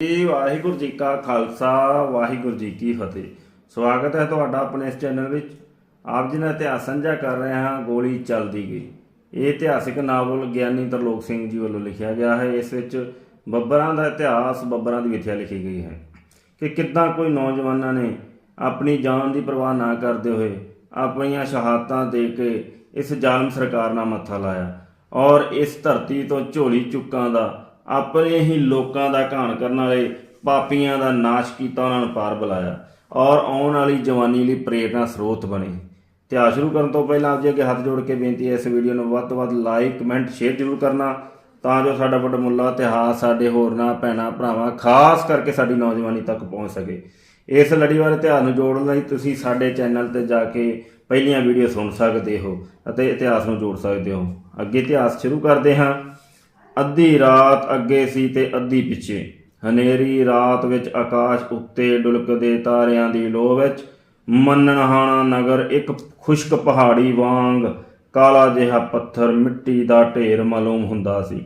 ਜੀ, ਵਾਹਿਗੁਰੂ ਜੀ ਕਾ ਖਾਲਸਾ, ਵਾਹਿਗੁਰੂ ਜੀ ਕੀ ਫਤਿਹ। ਸਵਾਗਤ ਹੈ ਤੁਹਾਡਾ ਆਪਣੇ ਇਸ ਚੈਨਲ ਵਿੱਚ। ਆਪ ਜੀ ਨਾਲ ਇਤਿਹਾਸ ਸਾਂਝਾ ਕਰ ਰਹੇ ਹਾਂ, ਗੋਲੀ ਚੱਲਦੀ ਗਈ। ਇਹ ਇਤਿਹਾਸਿਕ ਨਾਵਲ ਗਿਆਨੀ ਤਰਲੋਕ ਸਿੰਘ ਜੀ ਵੱਲੋਂ ਲਿਖਿਆ ਗਿਆ ਹੈ। ਇਸ ਵਿੱਚ ਬੱਬਰਾਂ ਦਾ ਇਤਿਹਾਸ, ਬੱਬਰਾਂ ਦੀ ਵਿਥਿਆ ਲਿਖੀ ਗਈ ਹੈ ਕਿ ਕਿੱਦਾਂ ਕੋਈ ਨੌਜਵਾਨਾਂ ਨੇ ਆਪਣੀ ਜਾਨ ਦੀ ਪਰਵਾਹ ਨਾ ਕਰਦੇ ਹੋਏ ਆਪਣੀਆਂ ਸ਼ਹਾਦਤਾਂ ਦੇ ਕੇ ਇਸ ਜ਼ਾਲਮ ਸਰਕਾਰ ਨਾਲ ਮੱਥਾ ਲਾਇਆ ਔਰ ਇਸ ਧਰਤੀ ਤੋਂ ਝੋਲੀ ਚੁੱਕਾਂ ਦਾ ਆਪਣੇ ਹੀ ਲੋਕਾਂ ਦਾ ਘਾਣ ਕਰਨ ਵਾਲੇ ਪਾਪੀਆਂ ਦਾ ਨਾਸ਼ ਕੀਤਾ ਉਹਨਾਂ ਨੂੰ ਪਾਰ ਬੁਲਾਇਆ ਔਰ ਆਉਣ ਵਾਲੀ ਜਵਾਨੀ ਲਈ ਪ੍ਰੇਰਣਾ ਸਰੋਤ ਬਣੇ। ਇਤਿਹਾਸ ਸ਼ੁਰੂ ਕਰਨ ਤੋਂ ਪਹਿਲਾਂ ਆਪ ਜੀ ਅੱਗੇ ਹੱਥ ਜੋੜ ਕੇ ਬੇਨਤੀ ਹੈ, ਇਸ ਵੀਡੀਓ ਨੂੰ ਵੱਧ ਤੋਂ ਵੱਧ ਲਾਈਕ, ਕਮੈਂਟ, ਸ਼ੇਅਰ ਜ਼ਰੂਰ ਕਰਨਾ ਤਾਂ ਜੋ ਸਾਡਾ ਵੱਡਮੁੱਲਾ ਇਤਿਹਾਸ, ਸਾਡੇ ਹੋਰਨਾਂ, ਭੈਣਾਂ, ਭਰਾਵਾਂ ਖਾਸ ਕਰਕੇ ਸਾਡੀ ਨੌਜਵਾਨੀ ਤੱਕ ਪਹੁੰਚ ਸਕੇ। ਇਸ ਲੜੀਵਾਰ ਇਤਿਹਾਸ ਨੂੰ ਜੋੜਨ ਲਈ ਤੁਸੀਂ ਸਾਡੇ ਚੈਨਲ ਤੇ ਜਾ ਕੇ ਪਹਿਲੀਆਂ ਵੀਡੀਓ ਸੁਣ ਸਕਦੇ ਹੋ ਅਤੇ ਇਤਿਹਾਸ ਨੂੰ ਜੋੜ ਸਕਦੇ ਹੋ। ਅੱਗੇ ਇਤਿਹਾਸ ਸ਼ੁਰੂ ਕਰਦੇ ਹਾਂ। ਅੱਧੀ ਰਾਤ ਅੱਗੇ ਸੀ ਤੇ ਅੱਧੀ ਪਿੱਛੇ। ਹਨੇਰੀ ਰਾਤ ਵਿੱਚ ਆਕਾਸ਼ ਉੱਤੇ ਡੁਲਕਦੇ ਤਾਰਿਆਂ ਦੀ ਲੋ ਵਿੱਚ ਮੰਨਣਹਾਣਾ ਨਗਰ ਇੱਕ ਖੁਸ਼ਕ ਪਹਾੜੀ ਵਾਂਗ ਕਾਲਾ ਜਿਹਾ ਪੱਥਰ ਮਿੱਟੀ ਦਾ ਢੇਰ ਮਾਲੂਮ ਹੁੰਦਾ ਸੀ।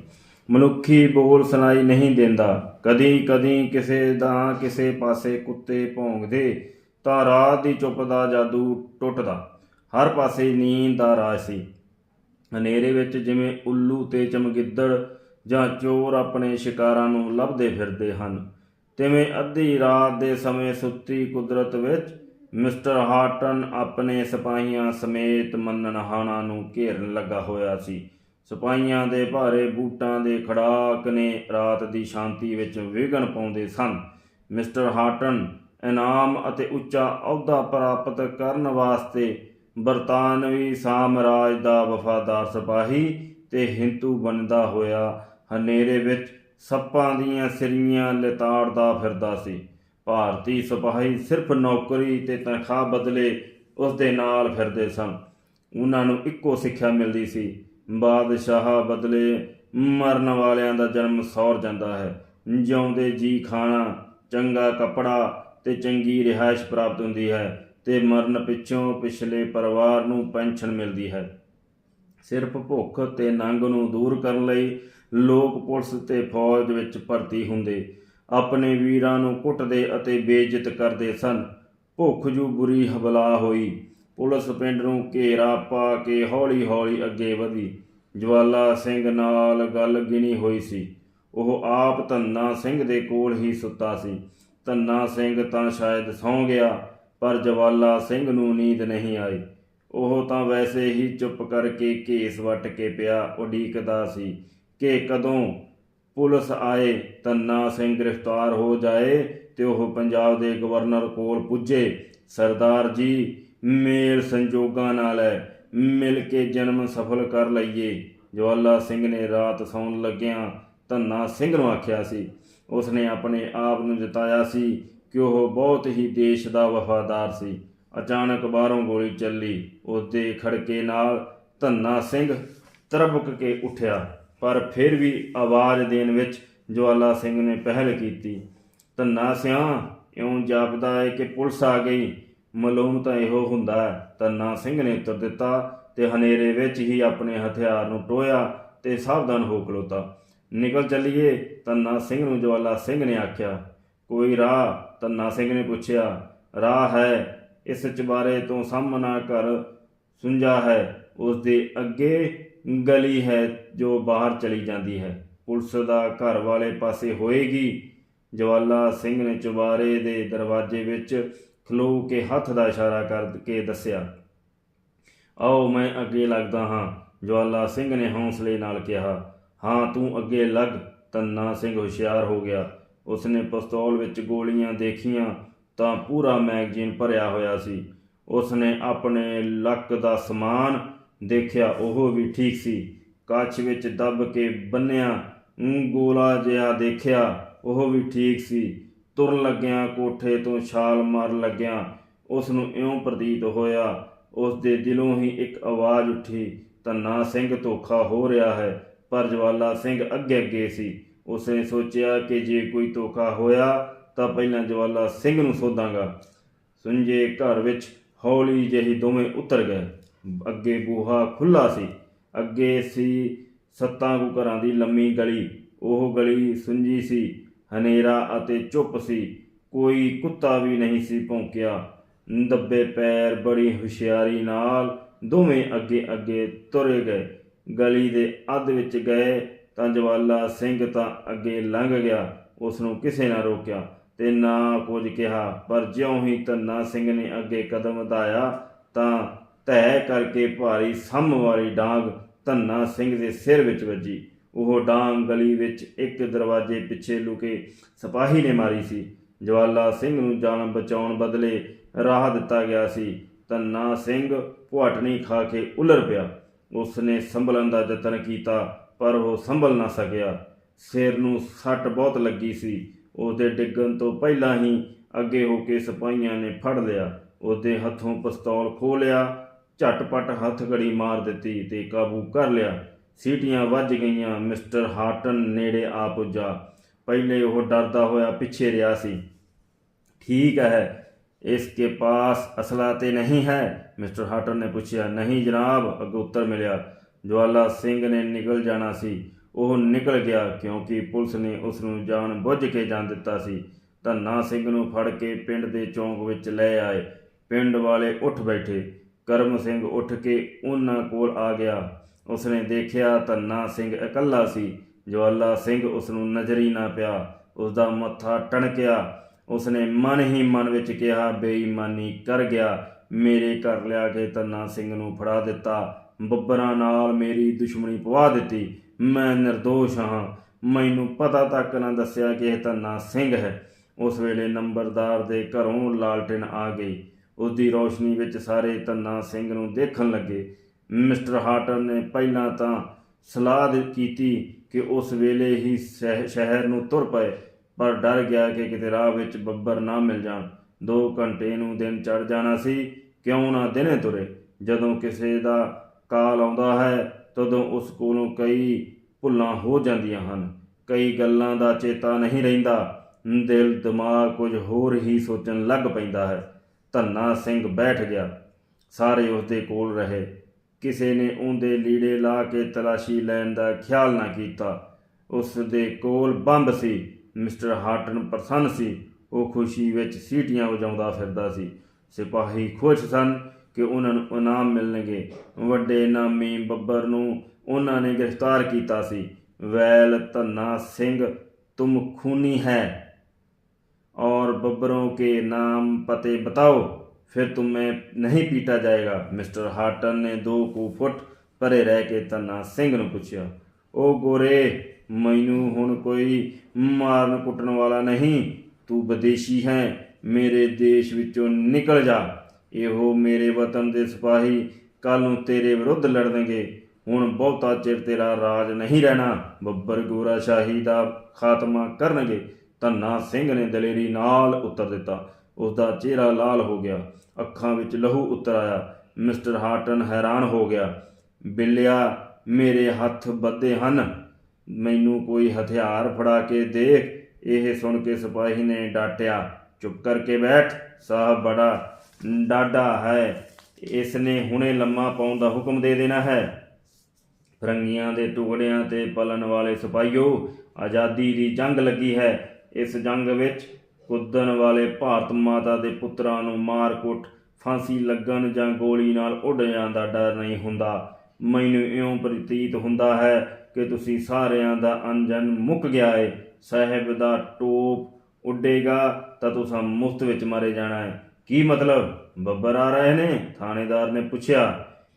ਮਨੁੱਖੀ ਬੋਲ ਸੁਣਾਈ ਨਹੀਂ ਦਿੰਦਾ। ਕਦੀ ਕਦੀ ਕਿਸੇ ਦਾ ਕਿਸੇ ਪਾਸੇ ਕੁੱਤੇ ਭੌਂਕਦੇ ਤਾਂ ਰਾਤ ਦੀ ਚੁੱਪ ਦਾ ਜਾਦੂ ਟੁੱਟਦਾ। ਹਰ ਪਾਸੇ ਨੀਂਦ ਦਾ ਰਾਜ ਸੀ। ਹਨੇਰੇ ਵਿੱਚ ਜਿਵੇਂ ਉੱਲੂ ਤੇ ਚਮਗਿੱਦੜ ਜਾਂ ਚੋਰ ਆਪਣੇ ਸ਼ਿਕਾਰਾਂ ਨੂੰ ਲੱਭਦੇ ਫਿਰਦੇ ਹਨ। ਤਿਵੇਂ ਅੱਧੀ ਰਾਤ ਦੇ ਸਮੇਂ ਸੁੱਤੀ ਕੁਦਰਤ ਵਿੱਚ ਮਿਸਟਰ ਹਾਰਟਨ ਆਪਣੇ ਸਿਪਾਹੀਆਂ ਸਮੇਤ ਮੰਨਣਹਾਣਾ ਨੂੰ ਘੇਰਨ ਲੱਗਾ ਹੋਇਆ ਸੀ। ਸਿਪਾਹੀਆਂ ਦੇ ਭਾਰੇ ਬੂਟਾਂ ਦੇ ਖੜਾਕ ਨੇ ਰਾਤ ਦੀ ਸ਼ਾਂਤੀ ਵਿੱਚ ਵਿਘਨ ਪਾਉਂਦੇ ਸਨ। ਮਿਸਟਰ ਹਾਰਟਨ ਇਨਾਮ ਅਤੇ ਉੱਚਾ ਅਹੁਦਾ ਪ੍ਰਾਪਤ ਕਰਨ ਵਾਸਤੇ ਬਰਤਾਨਵੀ ਸਾਮਰਾਜ ਦਾ ਵਫਾਦਾਰ ਸਿਪਾਹੀ ਤੇ ਹਿੰਦੂ ਬਣਦਾ ਹੋਇਆ ਹਨੇਰੇ ਵਿੱਚ ਸੱਪਾਂ ਦੀਆਂ ਸਿਰੀਆਂ ਲਿਤਾੜਦਾ ਫਿਰਦਾ ਸੀ। ਭਾਰਤੀ ਸਿਪਾਹੀ ਸਿਰਫ ਨੌਕਰੀ ਤੇ ਤਨਖਾਹ ਬਦਲੇ ਉਸ ਦੇ ਨਾਲ ਫਿਰਦੇ ਸਨ। ਉਹਨਾਂ ਨੂੰ ਇੱਕੋ ਸਿੱਖਿਆ ਮਿਲਦੀ ਸੀ। ਬਾਦਸ਼ਾਹ ਬਦਲੇ ਮਰਨ ਵਾਲਿਆਂ ਦਾ ਜਨਮ ਸੌਰ ਜਾਂਦਾ ਹੈ। ਜਿਉਂਦੇ ਜੀ ਖਾਣਾ, ਚੰਗਾ ਕੱਪੜਾ ਤੇ ਚੰਗੀ ਰਿਹਾਇਸ਼ ਪ੍ਰਾਪਤ ਹੁੰਦੀ ਹੈ। ਤੇ ਮਰਨ ਪਿੱਛੋਂ ਪਿਛਲੇ ਪਰਿਵਾਰ ਨੂੰ ਪੈਨਸ਼ਨ ਮਿਲਦੀ ਹੈ। ਸਿਰਫ ਭੁੱਖ ਤੇ ਨੰਗ ਨੂੰ ਦੂਰ ਕਰਨ ਲਈ ਲੋਕ ਪੁਲਿਸ ਤੇ ਫੌਜ ਵਿੱਚ ਭਰਤੀ ਹੁੰਦੇ, ਆਪਣੇ ਵੀਰਾਂ ਨੂੰ ਕੁੱਟਦੇ ਅਤੇ ਬੇਇੱਜ਼ਤ ਕਰਦੇ ਸਨ। ਭੁੱਖ ਜੂ ਬੁਰੀ ਹਬਲਾ ਹੋਈ। ਪੁਲਿਸ ਪਿੰਡ ਨੂੰ ਘੇਰਾ ਪਾ ਕੇ ਹੌਲੀ-ਹੌਲੀ ਅੱਗੇ ਵਧੀ। ਜਵਾਲਾ ਸਿੰਘ ਨਾਲ ਗੱਲ ਗਿਣੀ ਹੋਈ ਸੀ। ਉਹ ਆਪ ਧੰਨਾ ਸਿੰਘ ਦੇ ਕੋਲ ਹੀ ਸੁੱਤਾ ਸੀ। ਧੰਨਾ ਸਿੰਘ ਤਾਂ ਸ਼ਾਇਦ ਸੌਂ ਗਿਆ। ਪਰ ਜਵਾਲਾ ਸਿੰਘ ਨੂੰ ਨੀਂਦ ਨਹੀਂ ਆਈ। ਉਹ ਤਾਂ ਵੈਸੇ ਹੀ ਚੁੱਪ ਕਰਕੇ ਕੇਸ ਵੱਟ ਕੇ ਪਿਆ ਉਡੀਕਦਾ ਸੀ ਕਿ ਕਦੋਂ ਪੁਲਿਸ ਆਏ ਧੰਨਾ ਸਿੰਘ ਗ੍ਰਿਫਤਾਰ ਹੋ ਜਾਏ ਤੇ ਉਹ ਪੰਜਾਬ ਦੇ ਗਵਰਨਰ ਕੋਲ ਪੁੱਜੇ। ਸਰਦਾਰ ਜੀ, ਮੇਲ ਸੰਜੋਗਾਂ ਨਾਲ ਹੈ, ਮਿਲ ਕੇ ਜਨਮ ਸਫਲ ਕਰ ਲਈਏ। ਜਵਾਲਾ ਸਿੰਘ ਨੇ ਰਾਤ ਸੌਣ ਲੱਗਿਆਂ ਧੰਨਾ ਸਿੰਘ ਨੂੰ ਆਖਿਆ ਸੀ। ਉਸਨੇ ਆਪਣੇ ਆਪ ਨੂੰ ਜਤਾਇਆ ਸੀ ਕਿ ਉਹ ਬਹੁਤ ਹੀ ਦੇਸ਼ ਦਾ ਵਫਾਦਾਰ ਸੀ। ਅਚਾਨਕ ਬਾਹਰੋਂ ਗੋਲੀ ਚੱਲੀ। ਉਸ ਦੇ ਖੜਕੇ ਨਾਲ ਧੰਨਾ ਸਿੰਘ ਤਰਬਕ ਕੇ ਉੱਠਿਆ। ਪਰ ਫਿਰ ਵੀ ਆਵਾਜ਼ ਦੇਣ ਵਿੱਚ ਜਵਾਲਾ ਸਿੰਘ ਨੇ ਪਹਿਲ ਕੀਤੀ। ਧੰਨਾ ਸਿਆਂ, ਇਉਂ ਜਾਪਦਾ ਹੈ ਕਿ ਪੁਲਿਸ ਆ ਗਈ। ਮਲੂਮ ਤਾਂ ਇਹੋ ਹੁੰਦਾ ਹੈ। ਧੰਨਾ ਸਿੰਘ ਨੇ ਉੱਤਰ ਦਿੱਤਾ ਤੇ ਹਨੇਰੇ ਵਿੱਚ ਹੀ ਆਪਣੇ ਹਥਿਆਰ ਨੂੰ ਟੋਇਆ ਤੇ ਸਾਵਧਾਨ ਹੋ ਖਲੋਤਾ। ਨਿਕਲ ਚੱਲੀਏ, ਧੰਨਾ ਸਿੰਘ ਨੂੰ ਜਵਾਲਾ ਸਿੰਘ ਨੇ ਆਖਿਆ। ਕੋਈ ਰਾਹ ਧੰਨਾ ਸਿੰਘ ਨੇ ਪੁੱਛਿਆ, ਰਾਹ ਹੈ, ਇਸ ਚਬਾਰੇ ਤੋਂ ਸਾਹਮਣਾ ਘਰ ਸੁੰਜਾ ਹੈ, ਉਸ ਦੇ ਅੱਗੇ ਗਲੀ ਹੈ ਜੋ ਬਾਹਰ ਚਲੀ ਜਾਂਦੀ ਹੈ। ਪੁਲਿਸ ਦਾ ਘਰ ਵਾਲੇ ਪਾਸੇ ਹੋਏਗੀ। ਜਵਾਲਾ ਸਿੰਘ ਨੇ ਚੁਬਾਰੇ ਦੇ ਦਰਵਾਜ਼ੇ ਵਿੱਚ ਖਲੋ ਕੇ ਹੱਥ ਦਾ ਇਸ਼ਾਰਾ ਕਰਕੇ ਦੱਸਿਆ, ਆਓ, ਮੈਂ ਅੱਗੇ ਲੱਗਦਾ ਹਾਂ। ਜਵਾਲਾ ਸਿੰਘ ਨੇ ਹੌਸਲੇ ਨਾਲ ਕਿਹਾ, ਹਾਂ, ਤੂੰ ਅੱਗੇ ਲੱਗ। ਤੰਨਾ ਸਿੰਘ ਹੁਸ਼ਿਆਰ ਹੋ ਗਿਆ। ਉਸਨੇ ਪਿਸਤੌਲ ਵਿੱਚ ਗੋਲੀਆਂ ਦੇਖੀਆਂ ਤਾਂ ਪੂਰਾ ਮੈਗਜ਼ੀਨ ਭਰਿਆ ਹੋਇਆ ਸੀ। ਉਸਨੇ ਆਪਣੇ ਲੱਕ ਦਾ ਸਮਾਨ ਦੇਖਿਆ, ਉਹ ਵੀ ਠੀਕ ਸੀ। ਕੱਚ ਵਿੱਚ ਦੱਬ ਕੇ ਬੰਨਿਆ ਗੋਲਾ ਜਿਹਾ ਦੇਖਿਆ, ਉਹ ਵੀ ਠੀਕ ਸੀ। ਤੁਰਨ ਲੱਗਿਆ, ਕੋਠੇ ਤੋਂ ਛਾਲ ਮਾਰਨ ਲੱਗਿਆ ਉਸ ਨੂੰ ਇਉਂ ਪ੍ਰਤੀਤ ਹੋਇਆ ਉਸ ਦੇ ਦਿਲੋਂ ਹੀ ਇੱਕ ਆਵਾਜ਼ ਉੱਠੀ, ਧੰਨਾ ਸਿੰਘ, ਧੋਖਾ ਹੋ ਰਿਹਾ ਹੈ, ਪਰ ਜਵਾਲਾ ਸਿੰਘ ਅੱਗੇ ਅੱਗੇ ਸੀ। ਉਸਨੇ ਸੋਚਿਆ ਕਿ ਜੇ ਕੋਈ ਧੋਖਾ ਹੋਇਆ ਤਾਂ ਪਹਿਲਾਂ ਜਵਾਲਾ ਸਿੰਘ ਨੂੰ ਸੋਧਾਂਗਾ। ਸੁੰਜੇ ਘਰ ਵਿੱਚ ਹੌਲੀ ਜਿਹੀ ਦੋਵੇਂ ਉਤਰ ਗਏ। ਅੱਗੇ ਬੂਹਾ ਖੁੱਲਾ ਸੀ, ਅੱਗੇ ਸੀ ਸੱਤਾਂ ਕੁ ਘਰਾਂ ਦੀ ਲੰਮੀ ਗਲੀ। ਉਹ ਗਲੀ ਸੁੰਜੀ ਸੀ, ਹਨੇਰਾ ਅਤੇ ਚੁੱਪ ਸੀ। ਕੋਈ ਕੁੱਤਾ ਵੀ ਨਹੀਂ ਸੀ ਭੌਂਕਿਆ। ਦੱਬੇ ਪੈਰ ਬੜੀ ਹੁਸ਼ਿਆਰੀ ਨਾਲ ਦੋਵੇਂ ਅੱਗੇ ਅੱਗੇ ਤੁਰੇ ਗਏ। ਗਲੀ ਦੇ ਅੱਧ ਵਿੱਚ ਗਏ ਤਾਂ ਜਵਾਲਾ ਸਿੰਘ ਤਾਂ ਅੱਗੇ ਲੰਘ ਗਿਆ ਉਸ ਨੂੰ ਕਿਸੇ ਨਾ ਰੋਕਿਆ ਤੇ ਨਾ ਕੁਝ ਕਿਹਾ। ਪਰ ਜਿਉਂ ਹੀ ਧੰਨਾ ਸਿੰਘ ਨੇ ਅੱਗੇ ਕਦਮ ਵਧਾਇਆ ਤਾਂ ਤਹਿ ਕਰਕੇ ਭਾਰੀ ਸੰਮ ਵਾਲੀ ਡਾਂਗ ਧੰਨਾ ਸਿੰਘ ਦੇ ਸਿਰ ਵਿੱਚ ਵੱਜੀ। ਉਹ ਡਾਂਗ ਗਲੀ ਵਿੱਚ ਇੱਕ ਦਰਵਾਜ਼ੇ ਪਿੱਛੇ ਲੁਕੇ ਸਿਪਾਹੀ ਨੇ ਮਾਰੀ ਸੀ। ਜਵਾਲਾ ਸਿੰਘ ਨੂੰ ਜਾਨ ਬਚਾਉਣ ਬਦਲੇ ਰਾਹ ਦਿੱਤਾ ਗਿਆ ਸੀ। ਧੰਨਾ ਸਿੰਘ ਭੁਆਟਣੀ ਖਾ ਕੇ ਉਲਰ ਪਿਆ। ਉਸ ਨੇ ਸੰਭਲਣ ਦਾ ਯਤਨ ਕੀਤਾ ਪਰ ਉਹ ਸੰਭਲ ਨਾ ਸਕਿਆ ਸਿਰ ਨੂੰ ਸੱਟ ਬਹੁਤ ਲੱਗੀ ਸੀ ਉਹਦੇ ਡਿੱਗਣ ਤੋਂ ਪਹਿਲਾਂ ਹੀ ਅੱਗੇ ਹੋ ਕੇ ਸਿਪਾਹੀਆਂ ਨੇ ਫੜ ਲਿਆ ਉਹਦੇ ਹੱਥੋਂ ਪਿਸਤੌਲ ਖੋਹ ਲਿਆ ਝਟਪਟ ਹੱਥ ਘੜੀ ਮਾਰ ਦਿੱਤੀ ਤੇ ਕਾਬੂ ਕਰ ਲਿਆ ਸੀਟੀਆਂ ਵੱਜ ਗਈਆਂ ਮਿਸਟਰ ਹਾਰਟਨ ਨੇੜੇ ਆ ਪੁੱਜਾ ਪਹਿਲੇ ਉਹ ਡਰਦਾ ਹੋਇਆ ਪਿੱਛੇ ਰਿਹਾ ਸੀ ठीक है इसके पास असला ते नहीं है ਮਿਸਟਰ ਹਾਟਨ ਨੇ ਪੁੱਛਿਆ ਨਹੀਂ ਜਨਾਬ ਅੱਗੇ ਉੱਤਰ ਮਿਲਿਆ ਜਵਾਲਾ ਸਿੰਘ ਨੇ ਨਿਕਲ ਜਾਣਾ ਸੀ। ਉਹ ਨਿਕਲ ਗਿਆ ਕਿਉਂਕਿ ਪੁਲਿਸ ਨੇ ਉਸ ਨੂੰ ਜਾਣ ਬੁੱਝ ਕੇ ਜਾਣ ਦਿੱਤਾ ਸੀ। ਧੰਨਾ ਸਿੰਘ ਨੂੰ ਫੜ ਕੇ ਪਿੰਡ ਦੇ ਚੌਂਕ ਵਿੱਚ ਲੈ ਆਏ। ਪਿੰਡ ਵਾਲੇ ਉੱਠ ਬੈਠੇ। ਕਰਮ ਸਿੰਘ ਉੱਠ ਕੇ ਉਹਨਾਂ ਕੋਲ ਆ ਗਿਆ। ਉਸਨੇ ਦੇਖਿਆ ਧੰਨਾ ਸਿੰਘ ਇਕੱਲਾ ਸੀ। ਜਵਾਲਾ ਸਿੰਘ ਉਸ ਨੂੰ ਨਜ਼ਰ ਹੀ ਨਾ ਪਿਆ। ਉਸ ਦਾ ਮੱਥਾ ਟਣਕਿਆ। ਉਸਨੇ ਮਨ ਹੀ ਮਨ ਵਿੱਚ ਕਿਹਾ, ਬੇਈਮਾਨੀ ਕਰ ਗਿਆ। ਮੇਰੇ ਘਰ ਲਿਆ ਕੇ ਧੰਨਾ ਸਿੰਘ ਨੂੰ ਫੜਾ ਦਿੱਤਾ। ਬੱਬਰਾਂ ਨਾਲ ਮੇਰੀ ਦੁਸ਼ਮਣੀ ਪਵਾ ਦਿੱਤੀ। ਮੈਂ નિર્ਦੋਸ਼ ਹਾਂ। ਮੈਨੂੰ ਪਤਾ ਤੱਕ ਨਾ ਦੱਸਿਆ ਕਿ ਇਹ ਧੰਨਾ ਸਿੰਘ ਹੈ। ਉਸ ਵੇਲੇ ਨੰਬਰਦਾਰ ਦੇ ਘਰੋਂ ਲਾਲਟਨ ਆ ਗਈ। ਉਸ ਦੀ ਰੋਸ਼ਨੀ ਵਿੱਚ ਸਾਰੇ ਧੰਨਾ ਸਿੰਘ ਨੂੰ ਦੇਖਣ ਲੱਗੇ। ਮਿਸਟਰ ਹਾਰਟਨ ਨੇ ਪਹਿਲਾਂ ਤਾਂ ਸਲਾਹ ਕੀਤੀ ਕਿ ਉਸ ਵੇਲੇ ਹੀ ਸ਼ਹਿ- ਸ਼ਹਿਰ ਨੂੰ ਤੁਰ ਪਏ, ਪਰ ਡਰ ਗਿਆ ਕਿ ਕਿਤੇ ਰਾਹ ਵਿੱਚ ਬੱਬਰ ਨਾ ਮਿਲ ਜਾਣ। 2 ਘੰਟੇ ਨੂੰ ਦਿਨ ਚੜ ਜਾਣਾ ਸੀ। ਕਿਉਂ ਨਾ ਦਿਨੇ ਤੁਰੇ? ਜਦੋਂ ਕਿਸੇ ਦਾ ਕਾਲ ਆਉਂਦਾ ਹੈ, ਤਦੋਂ ਉਸ ਕੋਲੋਂ ਕਈ ਭੁੱਲਾਂ ਹੋ ਜਾਂਦੀਆਂ ਹਨ। ਕਈ ਗੱਲਾਂ ਦਾ ਚੇਤਾ ਨਹੀਂ ਰਹਿੰਦਾ। ਦਿਲ, ਦਿਮਾਗ ਕੁਝ ਹੋਰ ਹੀ ਸੋਚਣ ਲੱਗ ਪੈਂਦਾ ਹੈ। ਧੰਨਾ ਸਿੰਘ ਬੈਠ ਗਿਆ। ਸਾਰੇ ਉਸਦੇ ਕੋਲ ਰਹੇ। ਕਿਸੇ ਨੇ ਉਹਦੇ ਲੀੜੇ ਲਾ ਕੇ ਤਲਾਸ਼ੀ ਲੈਣ ਦਾ ਖਿਆਲ ਨਾ ਕੀਤਾ। ਉਸ ਦੇ ਕੋਲ ਬੰਬ ਸੀ। ਮਿਸਟਰ ਹਾਰਟਨ ਪ੍ਰਸੰਨ ਸੀ। ਉਹ ਖੁਸ਼ੀ ਵਿੱਚ ਸੀਟੀਆਂ ਵਜਾਉਂਦਾ ਫਿਰਦਾ ਸੀ। ਸਿਪਾਹੀ ਖੁਸ਼ ਸਨ। ਕਿ ਉਹਨਾਂ ਨੂੰ ਇਨਾਮ ਮਿਲਣਗੇ ਵੱਡੇ ਨਾਮੀ ਬੱਬਰ ਨੂੰ ਉਹਨਾਂ ਨੇ ਗ੍ਰਿਫਤਾਰ ਕੀਤਾ ਸੀ ਵੈਲ ਧੰਨਾ ਸਿੰਘ ਤੁਮ ਖੂਨੀ ਹੈ और बब्बरों के नाम पते बताओ फिर तुम्हें नहीं पीटा जाएगा ਮਿਸਟਰ ਹਾਰਟਨ ਨੇ ਦੋ ਕੁ ਫੁੱਟ ਪਰੇ ਰਹਿ ਕੇ ਤੰਨਾ ਸਿੰਘ ਨੂੰ ਪੁੱਛਿਆ ਉਹ ਗੋਰੇ ਮੈਨੂੰ ਹੁਣ ਕੋਈ ਮਾਰਨ ਕੁੱਟਣ ਵਾਲਾ ਨਹੀਂ ਤੂੰ ਵਿਦੇਸ਼ੀ ਹੈ ਮੇਰੇ ਦੇਸ਼ ਵਿੱਚੋਂ ਨਿਕਲ ਜਾ ਇਹੋ ਮੇਰੇ ਵਤਨ ਦੇ ਸਿਪਾਹੀ ਕੱਲ ਨੂੰ ਤੇਰੇ ਵਿਰੁੱਧ ਲੜਨਗੇ। ਹੁਣ ਬਹੁਤਾ ਚਿਰ ਤੇਰਾ ਰਾਜ ਨਹੀਂ ਰਹਿਣਾ, ਬੱਬਰ ਗੋਰਾ ਸ਼ਾਹੀ ਦਾ ਖਾਤਮਾ ਕਰਨਗੇ। ਧੰਨਾ ਸਿੰਘ ਨੇ ਦਲੇਰੀ ਨਾਲ ਉੱਤਰ ਦਿੱਤਾ। ਉਸ ਦਾ ਚਿਹਰਾ ਲਾਲ ਹੋ ਗਿਆ। ਅੱਖਾਂ ਵਿੱਚ ਲਹੂ ਉਤਰ ਆਇਆ। ਮਿਸਟਰ ਹਾਰਟਨ ਹੈਰਾਨ ਹੋ ਗਿਆ। ਬਿੱਲਿਆ, ਮੇਰੇ ਹੱਥ ਬੱਧੇ ਹਨ। ਮੈਨੂੰ ਕੋਈ ਹਥਿਆਰ ਫੜਾ ਕੇ ਦੇਖ। ਇਹ ਸੁਣ ਕੇ ਸਿਪਾਹੀ ਨੇ ਡਾਟਿਆ, ਚੁੱਪ ਕਰਕੇ ਬੈਠ। ਸਾਹਿਬ ਬੜਾ ਡਾਡਾ ਹੈ ਇਸ ਨੇ ਹੁਣੇ ਲੰਮਾ ਪਾਉਣ ਦਾ ਹੁਕਮ ਦੇ ਦੇਣਾ ਹੈ। ਫਰੰਗੀਆਂ ਦੇ ਟੁਕੜਿਆਂ ਤੇ ਪਲਣ ਵਾਲੇ ਸਿਪਾਹੀਓ, ਆਜ਼ਾਦੀ ਦੀ ਜੰਗ ਲੱਗੀ ਹੈ। ਇਸ ਜੰਗ ਵਿੱਚ ਕੁੱਦਣ ਵਾਲੇ ਭਾਰਤ ਮਾਤਾ ਦੇ ਪੁੱਤਰਾਂ ਨੂੰ ਮਾਰ-ਕੁੱਟ, ਫਾਂਸੀ ਲੱਗਣ ਜਾਂ ਗੋਲੀ ਨਾਲ ਉੱਡ ਜਾਣ ਦਾ ਡਰ ਨਹੀਂ ਹੁੰਦਾ। ਮੈਨੂੰ ਇਉਂ ਪ੍ਰਤੀਤ ਹੁੰਦਾ ਹੈ ਕਿ ਤੁਸੀਂ ਸਾਰਿਆਂ ਦਾ ਅੰਜਨ ਮੁੱਕ ਗਿਆ ਏ। ਸਾਹਿਬ ਦਾ ਟੋਪ ਉੱਡੇਗਾ ਤਾਂ ਤੁਸੀਂ ਮੁਫਤ ਵਿੱਚ ਮਾਰੇ ਜਾਣਾ ਹੈ ਕੀ ਮਤਲਬ ਬੱਬਰ ਆ ਰਹੇ ਨੇ ਥਾਣੇਦਾਰ ਨੇ ਪੁੱਛਿਆ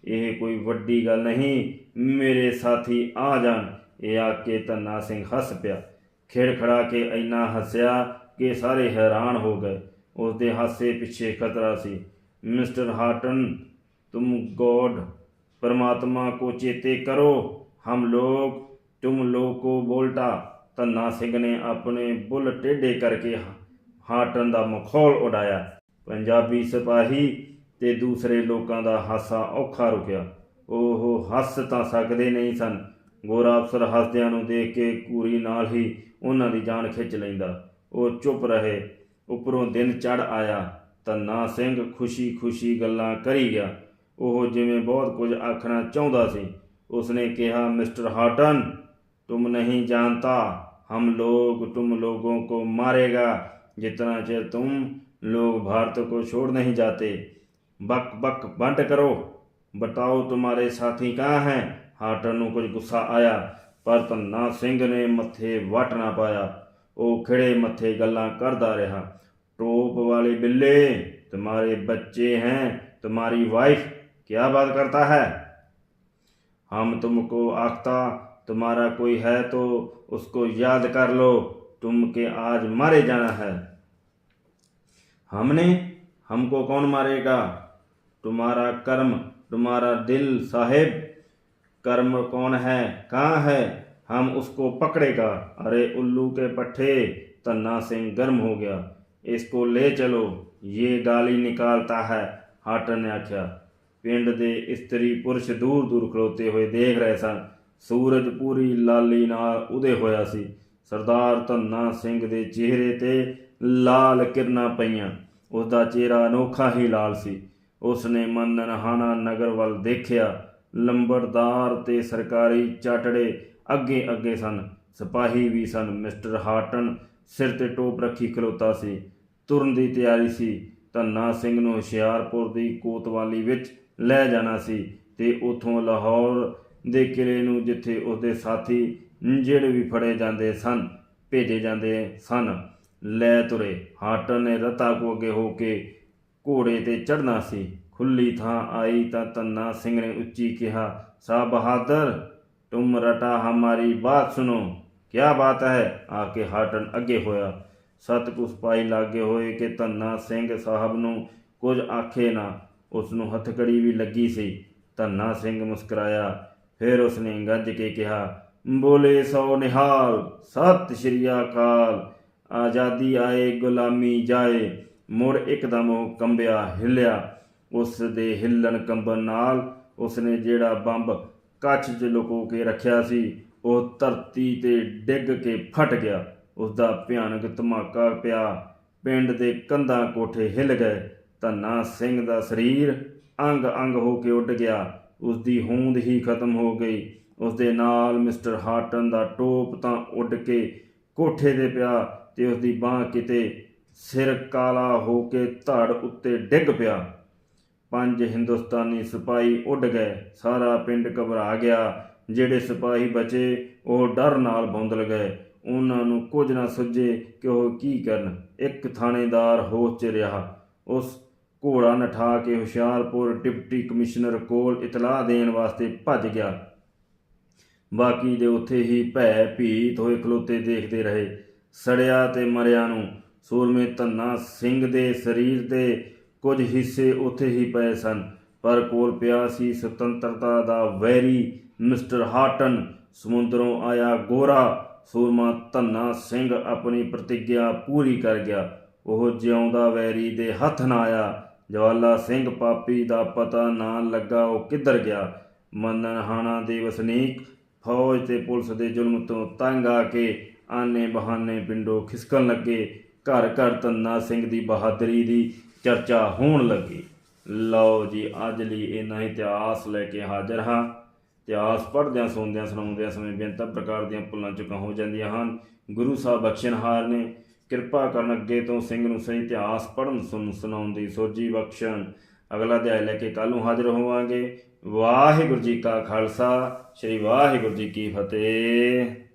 ਇਹ ਕੋਈ ਵੱਡੀ ਗੱਲ ਨਹੀਂ ਮੇਰੇ ਸਾਥੀ ਆ ਜਾਣ ਇਹ ਆ ਕੇ ਧੰਨਾ ਸਿੰਘ ਹੱਸ ਪਿਆ ਖੇੜਖੜਾ ਕੇ ਇੰਨਾ ਹੱਸਿਆ ਕਿ ਸਾਰੇ ਹੈਰਾਨ ਹੋ ਗਏ ਉਸ ਦੇ ਹਾਸੇ ਪਿੱਛੇ ਖਤਰਾ ਸੀ ਮਿਸਟਰ ਹਾਰਟਨ तुम गॉड परमात्मा को चेते करो हम लोग तुम लोग को बोलता ਧੰਨਾ ਸਿੰਘ ਨੇ ਆਪਣੇ ਬੁੱਲ ਟੇਢੇ ਕਰਕੇ ਹਾਟਨ ਦਾ ਮਖੌਲ ਉਡਾਇਆ ਪੰਜਾਬੀ ਸਿਪਾਹੀ ਤੇ ਦੂਸਰੇ ਲੋਕਾਂ ਦਾ ਹਾਸਾ ਔਖਾ ਰੁਕਿਆ। ਉਹ ਹੱਸ ਤਾਂ ਸਕਦੇ ਨਹੀਂ ਸਨ। ਗੋਰਾ ਅਫਸਰ ਹੱਸਦਿਆਂ ਨੂੰ ਦੇਖ ਕੇ ਕੂਰੀ ਨਾਲ ਹੀ ਉਹਨਾਂ ਦੀ ਜਾਨ ਖਿੱਚ ਲੈਂਦਾ। ਉਹ ਚੁੱਪ ਰਹੇ। ਉੱਪਰੋਂ ਦਿਨ ਚੜ ਆਇਆ ਤਾਂ ਨਾ ਸਿੰਘ ਖੁਸ਼ੀ-ਖੁਸ਼ੀ ਗੱਲਾਂ ਕਰੀ ਗਿਆ। ਉਹ ਜਿਵੇਂ ਬਹੁਤ ਕੁਝ ਆਖਣਾ ਚਾਹੁੰਦਾ ਸੀ। ਉਸਨੇ ਕਿਹਾ, ਮਿਸਟਰ ਹਾਟਨ, ਤੁਮ ਨਹੀਂ ਜਾਣਤਾ। ਹਮ ਲੋਗ ਤੁਮ ਲੋਗੋਂ ਕੋ ਮਾਰੇਗਾ। ਜਿਤਨਾ ਚਿਰ ਤੂੰ लोग भारत को छोड़ नहीं जाते बक बक बंट करो बताओ तुम्हारे साथी कहाँ हैं ਹਾਟਨ ਨੂੰ ਕੁਝ ਗੁੱਸਾ ਆਇਆ ਪਰ ਧੰਨਾ ਸਿੰਘ ਨੇ ਮੱਥੇ ਵੱਟ ਨਾ ਪਾਇਆ ਉਹ ਖਿੜੇ ਮੱਥੇ ਗੱਲਾਂ ਕਰਦਾ ਰਿਹਾ ਟੋਪ ਵਾਲੇ ਬਿੱਲੇ तुम्हारे बच्चे हैं तुम्हारी वाइफ क्या बात करता है हम तुमको आखता तुम्हारा कोई है तो उसको याद कर लो तुम के आज मारे जाना है हमने हमको कौन मारेगा तुम्हारा कर्म तुम्हारा दिल साहेब कर्म कौन है कहाँ है हम उसको पकड़ेगा अरे उल्लू के पट्टे तन्ना सिंह गर्म हो गया इसको ले चलो ये गाली निकालता है ਹਾਟਨ ਨੇ ਆਖਿਆ ਪਿੰਡ ਦੇ ਇਸਤਰੀ ਪੁਰਸ਼ ਦੂਰ ਦੂਰ ਖਲੋਤੇ ਹੋਏ ਦੇਖ ਰਹੇ ਸਨ ਸੂਰਜ ਪੂਰੀ ਲਾਲੀ ਨਾਲ ਉਦੇ ਹੋਇਆ ਸੀ ਸਰਦਾਰ ਧੰਨਾ ਸਿੰਘ ਦੇ ਚਿਹਰੇ ਤੇ ਲਾਲ ਕਿਰਨਾਂ ਪਈਆਂ। ਉਸ ਦਾ ਚਿਹਰਾ ਅਨੋਖਾ ਹੀ ਲਾਲ ਸੀ। ਉਸ ਨੇ ਮੰਨਨਹਾਨਾ ਨਗਰ ਵੱਲ ਦੇਖਿਆ। ਲੰਬੜਦਾਰ ਤੇ ਸਰਕਾਰੀ ਚਾਟੜੇ ਅੱਗੇ ਅੱਗੇ ਸਨ। ਸਿਪਾਹੀ ਵੀ ਸਨ। ਮਿਸਟਰ ਹਾਟਨ ਸਿਰ ਤੇ ਟੋਪ ਰੱਖੀ ਖਲੋਤਾ ਸੀ। ਤੁਰਨ ਦੀ ਤਿਆਰੀ ਸੀ। ਧੰਨਾ ਸਿੰਘ ਨੂੰ ਹੁਸ਼ਿਆਰਪੁਰ ਦੀ ਕੋਤਵਾਲੀ ਵਿੱਚ ਲੈ ਜਾਣਾ ਸੀ ਤੇ ਉਥੋਂ ਲਾਹੌਰ ਦੇ ਕਿਲੇ ਨੂੰ ਜਿੱਥੇ ਉਸਦੇ ਸਾਥੀ ਜਿਹੜੇ ਵੀ ਫੜੇ ਜਾਂਦੇ ਸਨ, ਭੇਜੇ ਜਾਂਦੇ ਸਨ। ਲੈ ਤੁਰੇ ਹਾਟਨ ਨੇ ਰਤਾ ਕੋ ਅੱਗੇ ਹੋ ਕੇ ਘੋੜੇ ਤੇ ਚੜਨਾ ਸੀ। ਖੁੱਲੀ ਥਾਂ ਆਈ ਤਾਂ ਤੰਨਾ ਸਿੰਘ ਨੇ ਉੱਚੀ ਕਿਹਾ ਸਾਹ ਬਹਾਦਰ, ਤੁਮ ਰਟਾ ਹਮਾਰੀ ਬਾਤ ਸੁਨੋ ਕਿਆ ਬਾਤ ਹੈ? ਆ ਕੇ ਹਾਟਨ ਅੱਗੇ ਹੋਇਆ। ਸਤ ਕੁ ਸਿਪਾਹੀ ਲਾਗੇ ਹੋਏ ਕਿ ਧੰਨਾ ਸਿੰਘ ਸਾਹਿਬ ਨੂੰ ਕੁਝ ਆਖੇ ਨਾ ਉਸ ਨੂੰ ਹੱਥਕੜੀ ਵੀ ਲੱਗੀ ਸੀ। ਧੰਨਾ ਸਿੰਘ ਮੁਸਕਰਾਇਆ ਫਿਰ ਉਸਨੇ ਗੱਜ ਕੇ ਕਿਹਾ, ਬੋਲੇ ਸੋ ਨਿਹਾਲ, ਸਤਿ ਸ਼੍ਰੀ ਅਕਾਲ। ਆਜ਼ਾਦੀ ਆਏ, ਗੁਲਾਮੀ ਜਾਏ। ਮੁੜ ਇੱਕਦਮ ਉਹ ਕੰਬਿਆ ਹਿੱਲਿਆ। ਉਸ ਦੇ ਹਿੱਲਣ ਕੰਬਣ ਨਾਲ ਉਸਨੇ ਜਿਹੜਾ ਬੰਬ ਕੱਚ 'ਚ ਲੁਕੋ ਕੇ ਰੱਖਿਆ ਸੀ, ਉਹ ਧਰਤੀ ਤੇ ਡਿੱਗ ਕੇ ਫਟ ਗਿਆ। ਉਸ ਦਾ ਭਿਆਨਕ ਧਮਾਕਾ ਪਿਆ। ਪਿੰਡ ਦੇ ਕੰਧਾਂ ਕੋਠੇ ਹਿੱਲ ਗਏ। ਧੰਨਾ ਸਿੰਘ ਦਾ ਸਰੀਰ ਅੰਗ ਅੰਗ ਹੋ ਕੇ ਉੱਡ ਗਿਆ। ਉਸ ਦੀ ਹੋਂਦ ਹੀ ਖਤਮ ਹੋ ਗਈ। ਉਸ ਦੇ ਨਾਲ ਮਿਸਟਰ ਹਾਰਟਨ ਦਾ ਟੋਪ ਤਾਂ ਉੱਡ ਕੇ ਕੋਠੇ ਤੇ ਪਿਆ ਤੇ ਉਸ ਦੀ ਬਾਹ ਕਿਤੇ ਸਿਰ ਕਾਲਾ ਹੋ ਕੇ ਧੜ ਉੱਤੇ ਡਿੱਗ ਪਿਆ। ਪੰਜ ਹਿੰਦੁਸਤਾਨੀ ਸਿਪਾਹੀ ਉੱਡ ਗਏ। ਸਾਰਾ ਪਿੰਡ ਘਬਰਾ ਗਿਆ। ਜਿਹੜੇ ਸਿਪਾਹੀ ਬਚੇ, ਉਹ ਡਰ ਨਾਲ ਬੌਂਦਲ ਗਏ। ਉਹਨਾਂ ਨੂੰ ਕੁਝ ਨਾ ਸੁੱਝੇ ਕਿ ਉਹ ਕੀ ਕਰਨ। ਇੱਕ ਥਾਣੇਦਾਰ ਹੋਸ਼ 'ਚ ਰਿਹਾ। ਉਸ ਘੋੜਾ ਨਠਾ ਕੇ ਹੁਸ਼ਿਆਰਪੁਰ ਡਿਪਟੀ ਕਮਿਸ਼ਨਰ ਕੋਲ ਇਤਲਾਹ ਦੇਣ ਵਾਸਤੇ ਭੱਜ ਗਿਆ। ਬਾਕੀ ਦੇ ਉੱਥੇ ਹੀ ਭੈ ਭੀਤ ਹੋਏ ਖਲੋਤੇ ਦੇਖਦੇ ਰਹੇ। ਸੜਿਆ ਤੇ ਮਰਿਆ ਨੂੰ ਸੂਰਮੇ ਧੰਨਾ ਸਿੰਘ ਦੇ ਸਰੀਰ ਦੇ ਕੁਝ ਹਿੱਸੇ ਉੱਥੇ ਹੀ ਪਏ ਸਨ। ਪਰ ਕੋਲ ਪਿਆ ਸੀ ਸੁਤੰਤਰਤਾ ਦਾ ਵੈਰੀ ਮਿਸਟਰ ਹਾਟਨ ਸਮੁੰਦਰੋਂ ਆਇਆ ਗੋਰਾ ਸੂਰਮਾ ਧੰਨਾ ਸਿੰਘ ਆਪਣੀ ਪ੍ਰਤੀਗਿਆ ਪੂਰੀ ਕਰ ਗਿਆ। ਉਹ ਜਿਉਂਦਾ ਵੈਰੀ ਦੇ ਹੱਥ ਨਾ ਆਇਆ। ਜਵਾਲਾ ਸਿੰਘ ਪਾਪੀ ਦਾ ਪਤਾ ਨਾ ਲੱਗਾ ਉਹ ਕਿੱਧਰ ਗਿਆ। ਮੰਨਨਹਾਣਾ ਦੇ ਵਸਨੀਕ, ਫੌਜ ਤੇ ਪੁਲਿਸ ਦੇ ਜ਼ੁਲਮ ਤੋਂ ਤੰਗ ਆ ਕੇ ਆਨੇ ਬਹਾਨੇ ਪਿੰਡੋਂ ਖਿਸਕਣ ਲੱਗੇ। ਘਰ ਘਰ ਧੰਨਾ ਸਿੰਘ ਦੀ ਬਹਾਦਰੀ ਦੀ ਚਰਚਾ ਹੋਣ ਲੱਗੀ। ਲਓ ਜੀ, ਅੱਜ ਲਈ ਇਹਨਾਂ ਇਤਿਹਾਸ ਲੈ ਕੇ ਹਾਜ਼ਰ ਹਾਂ। ਇਤਿਹਾਸ ਪੜ੍ਹਦਿਆਂ, ਸੁਣਦਿਆਂ, ਸੁਣਾਉਂਦਿਆਂ ਸਮੇਂ ਬੇਨਤਾ ਪ੍ਰਕਾਰ ਦੀਆਂ ਭੁੱਲਾਂ ਚੁੱਕਾਂ ਹੋ ਜਾਂਦੀਆਂ ਹਨ। ਗੁਰੂ ਸਾਹਿਬ ਬਖਸ਼ਣਹਾਰ ਨੇ ਕਿਰਪਾ ਕਰਨ ਅੱਗੇ ਤੋਂ ਸਿੰਘ ਨੂੰ ਸਹੀ ਇਤਿਹਾਸ ਪੜ੍ਹਨ ਸੁਣ ਸੁਣਾਉਣ ਦੀ ਸੋਝੀ ਬਖਸ਼ਣ। ਅਗਲਾ ਅਧਿਆਇ ਲੈ ਕੇ ਕੱਲ ਨੂੰ ਹਾਜ਼ਰ ਹੋਵਾਂਗੇ। ਵਾਹਿਗੁਰੂ ਜੀ ਕਾ ਖਾਲਸਾ, ਸ੍ਰੀ ਵਾਹਿਗੁਰੂ ਜੀ ਕੀ ਫਤਿਹ।